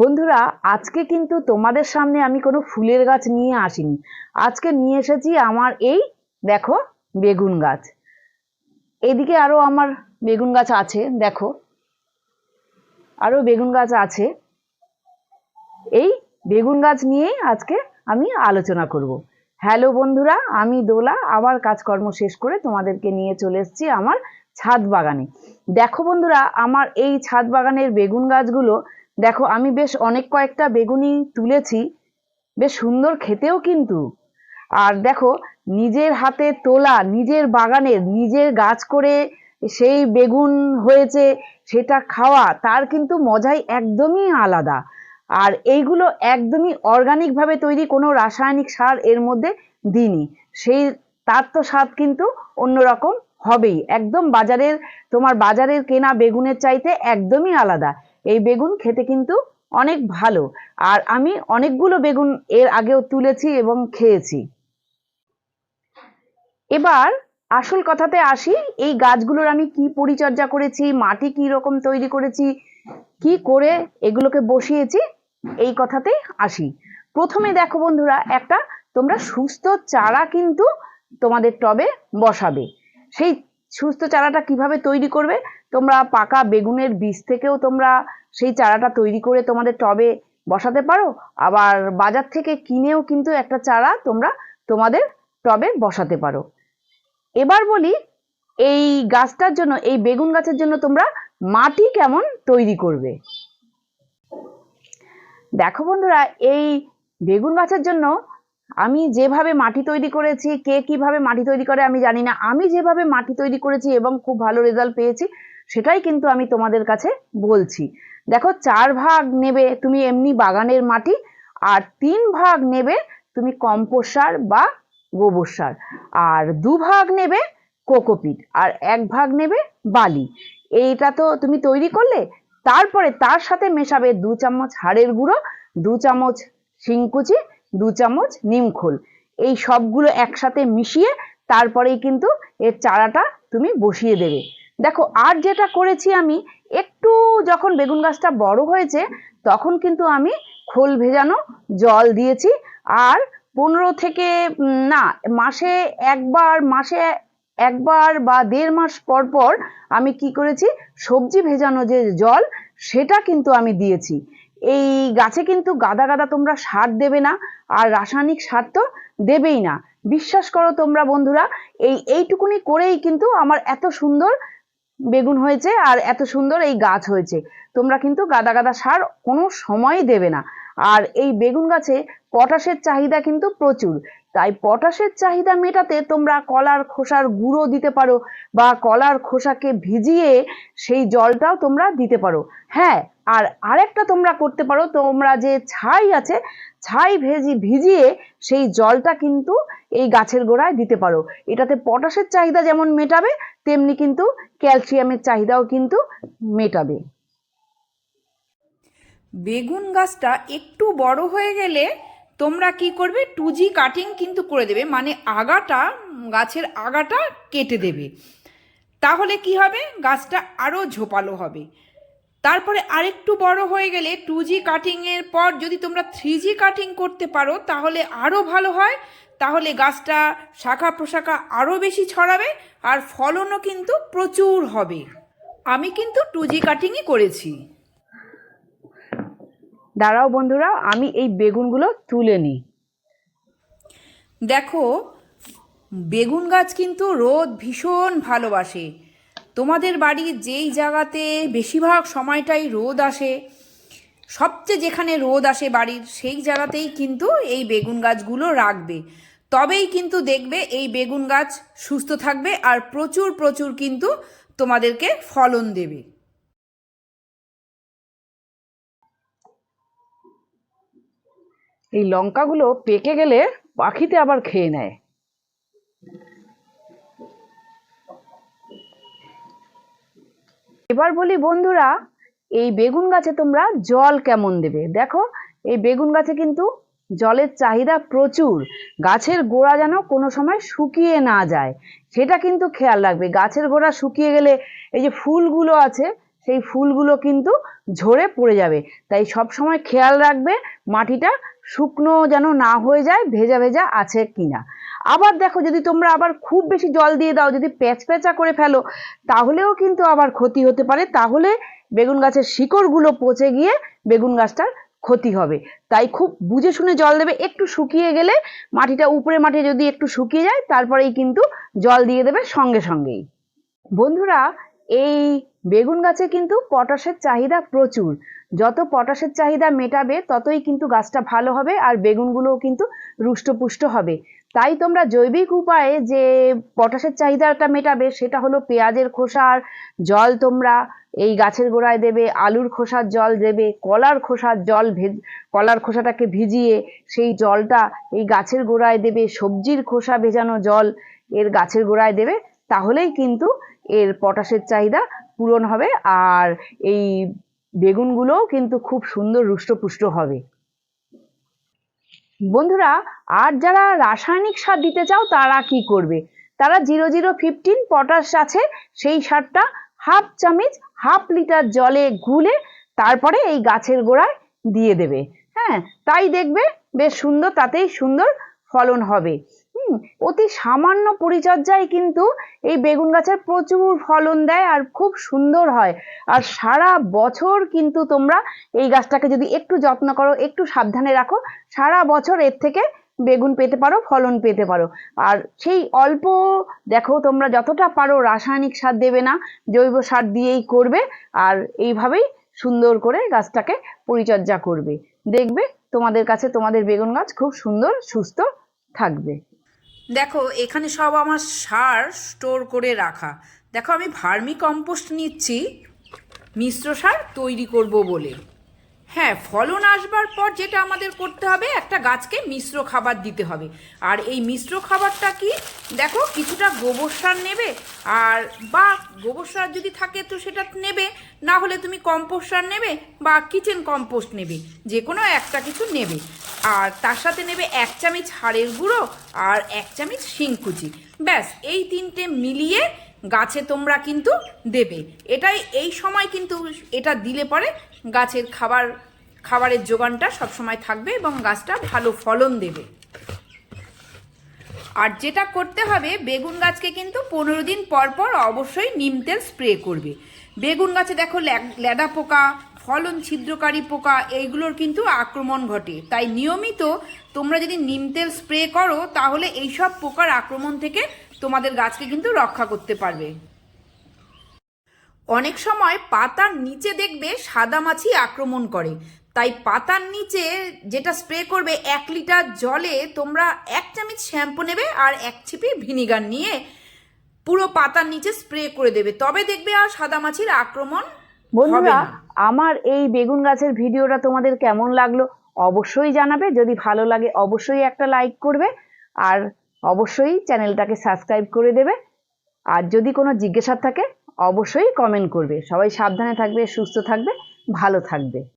বন্ধুরা, আজকে কিন্তু তোমাদের সামনে আমি কোনো ফুলের গাছ নিয়ে আসিনি। আজকে নিয়ে এসেছি আমার এই, দেখো, বেগুন গাছ। এদিকে আরও আমার বেগুন গাছ আছে, দেখো। আরও বেগুন গাছ আছে। এই বেগুন গাছ নিয়েই আজকে আমি আলোচনা করব। হ্যালো বন্ধুরা, আমি দোলা, আবার কাজকর্ম শেষ করে তোমাদেরকে নিয়ে চলে এসেছি আমার ছাদ বাগানে। দেখো বন্ধুরা, আমার এই ছাদ বাগানের বেগুন গাছগুলো দেখো, আমি বেশ অনেক কয়েকটা বেগুনি তুলেছি, বেশ সুন্দর খেতেও কিন্তু। আর দেখো, নিজের হাতে তোলা, নিজের বাগানের নিজের গাছ করে সেই বেগুন হয়েছে, সেটা খাওয়া, তার কিন্তু মজাই একদমই আলাদা। আর এইগুলো একদমই অর্গানিকভাবে তৈরি কোনো রাসায়নিক সার এর মধ্যে দিইনি। সেই, তার তো স্বাদ কিন্তু অন্যরকম হবেই। একদম বাজারের, তোমার বাজারের কেনা বেগুনের চাইতে একদমই আলাদা। এই বেগুন খেতে কিন্তু অনেক ভালো। আর আমি অনেকগুলো বেগুন এর আগেও তুলেছি এবং খেয়েছি। এবার আসল কথাতে আসি, এই গাছগুলোর আমি কি পরিচর্যা করেছি, মাটি কি রকম তৈরি করেছি, কি করে এগুলোকে বসিয়েছি, এই কথাতে আসি। প্রথমে দেখো বন্ধুরা, একটা তোমরা সুস্থ চারা কিন্তু তোমাদের টবে বসাবে। সেই সুস্থ চারাটা কীভাবে তৈরি করবে তোমরা পাকা বেগুনের বীজ থেকেও তোমরা সেই চারাটা তৈরি করে তোমাদের টবে বসাতে পারো। আবার বাজার থেকে কিনেও কিন্তু একটা চারা তোমরা তোমাদের টবে বসাতে পারো। এবার বলি, এই গাছটার জন্য, এই বেগুন গাছের জন্য তোমরা মাটি কেমন তৈরি করবে? দেখো বন্ধুরা, এই বেগুন গাছের জন্য আমি যেভাবে মাটি তৈরি করেছি, কে কীভাবে মাটি তৈরি করে আমি জানি না। আমি যেভাবে মাটি তৈরি করেছি এবং খুব ভালো রেজাল্ট পেয়েছি। সেটাই কিন্তু আমি তোমাদের কাছে বলছি। দেখো, চার ভাগ নেবে তুমি এমনি বাগানের মাটি আর তিন ভাগ নেবে তুমি কম্পোস্ট সার বা গোবর সার। আর দু ভাগ নেবে কোকোপিট আর এক ভাগ নেবে বালি। এইটা তো তুমি তৈরি করলে, তারপরে তার সাথে মেশাবে দু চামচ হাড়ের গুঁড়ো, দু চামচ শিংকুচি, দু চামচ নিমখোল এই সবগুলো একসাথে মিশিয়ে তারপরেই কিন্তু এর চারাটা তুমি বসিয়ে দেবে। দেখো, আর যেটা করেছি আমি, একটু যখন বেগুন গাছটা বড় হয়েছে, তখন কিন্তু আমি খোল ভেজানো জল দিয়েছি। আর পনেরো থেকে না, মাসে একবার মাসে একবার বা দেড় মাস পর পর আমি কি করেছি, সবজি ভেজানো যে জল, সেটা কিন্তু আমি দিয়েছি। এই গাছে কিন্তু গাদা গাদা তোমরা সার দেবে না, আর রাসায়নিক সার তো দেবেই না। বিশ্বাস করো তোমরা বন্ধুরা, এই, এইটুকুনি করেই কিন্তু আমার এত সুন্দর বেগুন হয়েছে আর এত সুন্দর এই গাছ হয়েছে। তোমরা কিন্তু গাদা গাদা সার কোনো সময় দেবে না। আর এই বেগুন গাছে পটাশের চাহিদা কিন্তু প্রচুর। তাই পটাশের চাহিদা মেটাতে তোমরা কলার খোসার গুঁড়ো দিতে পারো বা কলার খোসাকে ভিজিয়ে সেই জলটাও তোমরা দিতে পারো। হ্যাঁ আর আরেকটা তোমরা করতে পারো, তোমরা যে ছাই আছে, ছাই ভেজি, ভিজিয়ে সেই জলটা কিন্তু এই গাছের গোড়ায় দিতে পারো। এটাতে পটাশের চাহিদা যেমন মেটাবে, তেমনি কিন্তু ক্যালসিয়ামের চাহিদাও কিন্তু মেটাবে। বেগুন গাছটা একটু বড় হয়ে গেলে তোমরা কি করবে? টু জি কাটিং কিন্তু করে দেবে মানে আগাটা, গাছের আগাটা কেটে দেবে। তাহলে কি হবে? গাছটা আরও ঝোপালো হবে। তারপরে আরেকটু বড় হয়ে গেলে টু জি কাটিংয়ের পর যদি তোমরা থ্রি জি কাটিং করতে পারো, তাহলে আরও ভালো হয়। তাহলে গাছটা শাখা প্রশাখা আরও বেশি ছড়াবে আর ফলনও কিন্তু প্রচুর হবে। আমি কিন্তু টু জি কাটিংই করেছি। দাঁড়াও বন্ধুরা, আমি এই বেগুনগুলো তুলে নিই। দেখো, বেগুন গাছ কিন্তু রোদ ভীষণ ভালোবাসে। তোমাদের বাড়ির যেই জায়গাতে বেশিরভাগ সময়টাই রোদ আসে, সবচেয়ে যেখানে রোদ আসে বাড়ির, সেই জায়গাতেই কিন্তু এই বেগুন গাছগুলো রাখবে। তবেই কিন্তু দেখবে এই বেগুন গাছ সুস্থ থাকবে আর প্রচুর প্রচুর কিন্তু তোমাদেরকে ফলন দেবে। এই লঙ্কাগুলো পেকে গেলে পাখিতে আবার খেয়ে নেয়। এবার বলি বন্ধুরা, এই বেগুন গাছে তোমরা জল কেমন দেবে? দেখো, এই বেগুন গাছে কিন্তু জলের চাহিদা প্রচুর। গাছের গোড়া যেন কোনো সময় শুকিয়ে না যায়, সেটা কিন্তু খেয়াল রাখবে। গাছের গোড়া শুকিয়ে গেলে এই যে ফুলগুলো আছে সেই ফুলগুলো কিন্তু ঝরে পড়ে যাবে। তাই সব সময় খেয়াল রাখবে মাটিটা শুকনো যেন না হয়ে যায়, ভেজা ভেজা আছে কিনা। আবার দেখো, যদি তোমরা আবার খুব বেশি জল দিয়ে দাও, যদি প্যাচ প্যাচা করে ফেলো, তাহলেও কিন্তু আবার ক্ষতি হতে পারে। তাহলে বেগুন গাছের শিকড়গুলো পচে গিয়ে বেগুন গাছটার ক্ষতি হবে। তাই খুব বুঝে শুনে জল দেবে। একটু শুকিয়ে গেলে মাটিটা উপরে মাটি যদি একটু শুকিয়ে যায়, তারপরেই কিন্তু জল দিয়ে দেবে সঙ্গে সঙ্গেই। বন্ধুরা এই বেগুন গাছে কিন্তু পটাশের চাহিদা প্রচুর। যত পটাশের চাহিদা মেটাবে, ততই কিন্তু গাছটা ভালো হবে আর বেগুনগুলোও কিন্তু রুষ্টপুষ্ট হবে। তাই তোমরা জৈবিক উপায়ে যে পটাশের চাহিদাটা মেটাবে, সেটা হলো পেঁয়াজের খোসার জল তোমরা এই গাছের গোড়ায় দেবে, আলুর খোসার জল দেবে, কলার খোসার জল ভেজ, কলার খোসাটাকে ভিজিয়ে সেই জলটা এই গাছের গোড়ায় দেবে, সবজির খোসা ভেজানো জল এর গাছের গোড়ায় দেবে, তাহলেই কিন্তু এর পটাশের চাহিদা পূরণ হবে আর এই বেগুনগুলোও কিন্তু খুব সুন্দর রুষ্টপুষ্ট হবে। বন্ধুরা, আর যারা রাসায়নিক সার দিতে চাও, তারা কি করবে? তারা জিরো জিরো ফিফটিন পটাশ আছে, সেই সারটা হাফ চামচ, হাফ লিটার জলে গুলে তারপরে এই গাছের গোড়ায় দিয়ে দেবে। হ্যাঁ তাই দেখবে, বেশ সুন্দর, তাতেই সুন্দর ফলন হবে। অতি সামান্য পরিচর্যায় কিন্তু এই বেগুন গাছের প্রচুর ফলন দেয় আর খুব সুন্দর হয়। আর সারা বছর কিন্তু তোমরা এই গাছটাকে যদি একটু যত্ন করো, একটু সাবধানে রাখো, সারা বছর এর থেকে বেগুন পেতে পারো, ফলন পেতে পারো। আর সেই অল্প, দেখো তোমরা যতটা পারো রাসায়নিক সার দেবে না, জৈব সার দিয়েই করবে আর এইভাবেই সুন্দর করে গাছটাকে পরিচর্যা করবে। দেখবে তোমাদের কাছে তোমাদের বেগুন গাছ খুব সুন্দর, সুস্থ থাকবে। দেখো, এখানে সব আমার সার স্টোর করে রাখা। দেখো, আমি ভার্মি কম্পোস্ট নিচ্ছি। মিশ্র সার তৈরি করব বলে। হ্যাঁ ফলন আসবার পর যেটা আমাদের করতে হবে, একটা গাছকে মিশ্র খাবার দিতে হবে। আর এই মিশ্র খাবারটা কি? দেখো, কিছুটা গোবর সার নেবে, আর বা গোবর সার যদি থাকে তো সেটা নেবে, না হলে তুমি কম্পোস্ট সার নেবে বা কিচেন কম্পোস্ট নেবে যে কোনো একটা কিছু নেবে। আর তার সাথে নেবে এক চামচ হাড়ের গুঁড়ো আর এক চামচ শিংকুচি। ব্যাস, এই তিনটে মিলিয়ে গাছে তোমরা কিন্তু দেবে। এটাই এই সময় কিন্তু এটা দিলে পরে গাছের খাবার, খাবারের যোগানটা সবসময় থাকবে এবং গাছটা ভালো ফলন দেবে। আর যেটা করতে হবে, বেগুন গাছকে কিন্তু পনেরো দিন পর পর অবশ্যই নিম তেল স্প্রে করবে। বেগুন গাছে দেখো ল্যা- ল্যাদা পোকা, ফলন ছিদ্রকারী পোকা, এইগুলোর কিন্তু আক্রমণ ঘটে। তাই নিয়মিত তোমরা যদি নিম তেল স্প্রে করো, তাহলে এইসব পোকার আক্রমণ থেকে তোমাদের গাছকে কিন্তু রক্ষা করতে পারবে। অনেক সময় পাতার নিচে দেখবে সাদা মাছি আক্রমণ করে। তাই পাতার নিচে যেটা স্প্রে করবে এক লিটার জলে তোমরা এক চামচ শ্যাম্পু নেবে আর এক ছিপি ভিনিগার নিয়ে পুরো পাতার নিচে স্প্রে করে দেবে। তবে দেখবে আর সাদা মাছির আক্রমণ বন্ধুরা আমার এই বেগুন গাছের ভিডিওটা তোমাদের কেমন লাগল অবশ্যই জানাবে। যদি ভালো লাগে অবশ্যই একটা লাইক করবে। আর অবশ্যই চ্যানেলটাকে সাবস্ক্রাইব করে দেবে। আর যদি কোনো জিজ্ঞাসা থাকে, অবশ্যই কমেন্ট করবে। সবাই সাবধানে থাকবে, সুস্থ থাকবে, ভালো থাকবে।